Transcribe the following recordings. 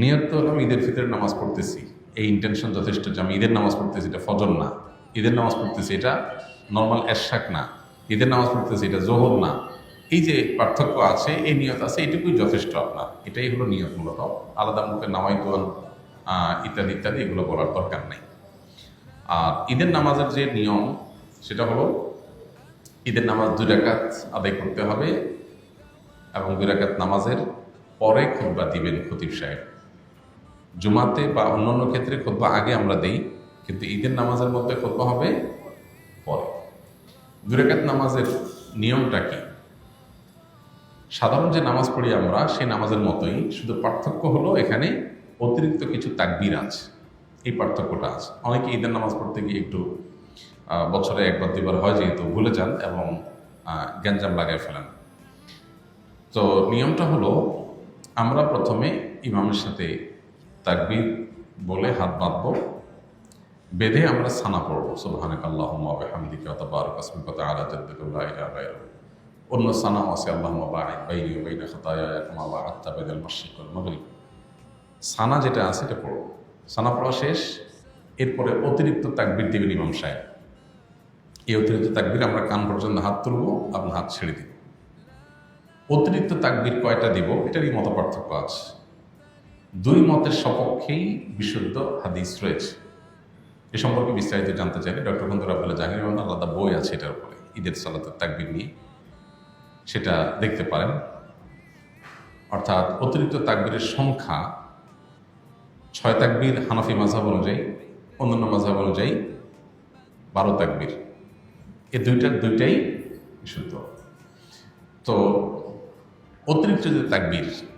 নিয়ত তো আমি ঈদের ফিতরের নামাজ পড়তেছি। এই ইন্টেনশন যথেষ্ট যে আমি ঈদের নামাজ পড়তেছি, এটা ফজর না। ঈদের নামাজ পড়তেছি, এটা নর্মাল এরশাক না। ঈদের নামাজ পড়তেছি, এটা জোহর না। এই যে পার্থক্য আছে, এই নিয়ত আছে, এটুকুই যথেষ্ট আপনার। এটাই হলো নিয়ত মূলত। আলাদা মুখে নামাই দোয়ান ইত্যাদি ইত্যাদি, এগুলো বলার দরকার নেই। আর ঈদের নামাজের যে নিয়ম, সেটা হলো ঈদের নামাজ দুই রাকাত আদায় করতে হবে এবং দুই রাকাত নামাজের পরে খুতবা দিবেন খতিব সাহেব। জুমাতে বা অন্যান্য ক্ষেত্রে খুতবা আগে আমরা দেই, কিন্তু ঈদের নামাজের মধ্যে খুতবা হবে পরে। দুই রাকাত নামাজের নিয়মটা কি? সাধারণ যে নামাজ পড়ি আমরা, সেই নামাজের মতোই, শুধু পার্থক্য হলো এখানে অতিরিক্ত কিছু তাকবির আছে। এই পার্থক্যটা আছে। অনেকে ঈদের নামাজ পড়তে গিয়ে একটু বছরে একবার দুবার হয় যেহেতু ভুলে যান এবং গ্যাঞ্জাম লাগায় ফেলেন। তো নিয়মটা হলো, আমরা প্রথমে ইমামের সাথে তাকবির বলে হাত বাঁধব। বেঁধে আমরা সানা পড়ব। সুবহানাক আল্লাহুম্মা ওয়া বিহামদিকা ওয়া তাবারাক ইসমুকা ওয়া তাআলা জাদ্দুকা লা ইলাহা গায়রুক অন্য সানাও আছে ওয়াল সানা যেটা আছে এটা পড়ব সানা পড়া শেষ, এরপরে অতিরিক্ত তাকবির দিবেন ইমাম সাহেব। এই অতিরিক্ত তাকবির আমরা কান পর্যন্ত হাত তুলব, আপনার হাত ছেড়ে দিব। অতিরিক্ত তাকবির কয়টা দিব, এটারই মত পার্থক্য আছে। দুই মতের সপক্ষেই বিশুদ্ধ হাদিস রয়েছে। এ সম্পর্কে বিস্তারিত জানতে চাইলে ডক্টর বন্ধুরা বলে জাহির রহমান আলাদা বই আছে এটার উপরে, ঈদের সালাতের তাকবির নিয়ে। সেটা দেখতে পারেন। অর্থাৎ অতিরিক্ত তাকবীরের সংখ্যা ছয় তাকবির হানাফি মাঝাব অনুযায়ী, অন্যান্য মাঝাব অনুযায়ী বারো তাকবির। এই দুইটার দুইটাই বিশুদ্ধ। তো অতিরিক্ত যে তাকবীর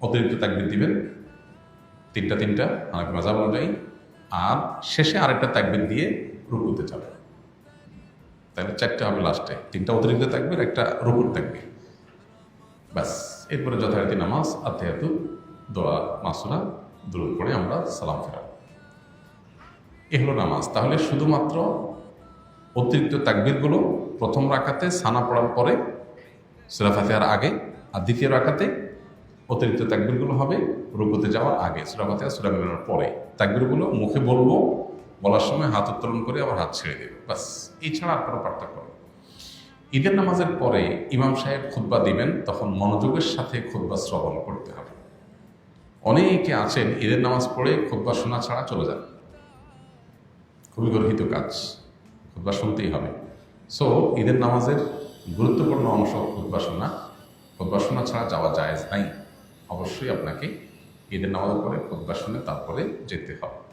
অতিরিক্ত তাকবির দিবেন। তিনটা তিনটা অনেক মজাব অনুযায়ী আর শেষে আরেকটা তাকবির দিয়ে রুকুতে যাবে তাহলে চারটা হবে লাস্টে তিনটা অতিরিক্ত তাকবির, একটা রুকুর তাকবির। ব্যাস, এরপরে যথারীতি নামাজ, আত্মায়াতু, দোয়া মাসুরা দূর করে আমরা সালাম ফেরাব। এ হলো নামাজ। তাহলে শুধুমাত্র অতিরিক্ত তাকবিরগুলো প্রথম রাখাতে সানা পড়ার পরে, সুরা ফাতিহার আগে, আর দ্বিতীয় রাখাতে অতিরিক্ত তাকবিরগুলো হবে, রুকুতে যাওয়ার আগে, সুরা ফাতিহা, সুরা পরে তাকবিরগুলো মুখে বলব, বলার সময় হাত উত্তোলন করে আবার হাত ছেড়ে দেবে, ব্যাস। এছাড়া আর কোনো পার্থক্য নেই। ঈদের নামাজের পরে ইমাম সাহেব খুতবা দিবেন, তখন মনোযোগের সাথে খুতবা শ্রবণ করতে হবে। অনেকে আছেন, ঈদের নামাজ পড়ে খুতবা শোনা ছাড়া চলে যান। খুবই গর্হিত কাজ, খুতবা শুনতেই হবে। সো ঈদের নামাজের গুরুত্বপূর্ণ অংশ খুতবা শোনা। খুতবা শোনা ছাড়া যাওয়া যায় নাই। অবশ্যই আপনাকে ঈদের নামাজ পরে খুতবা শুনে তারপরে যেতে হবে।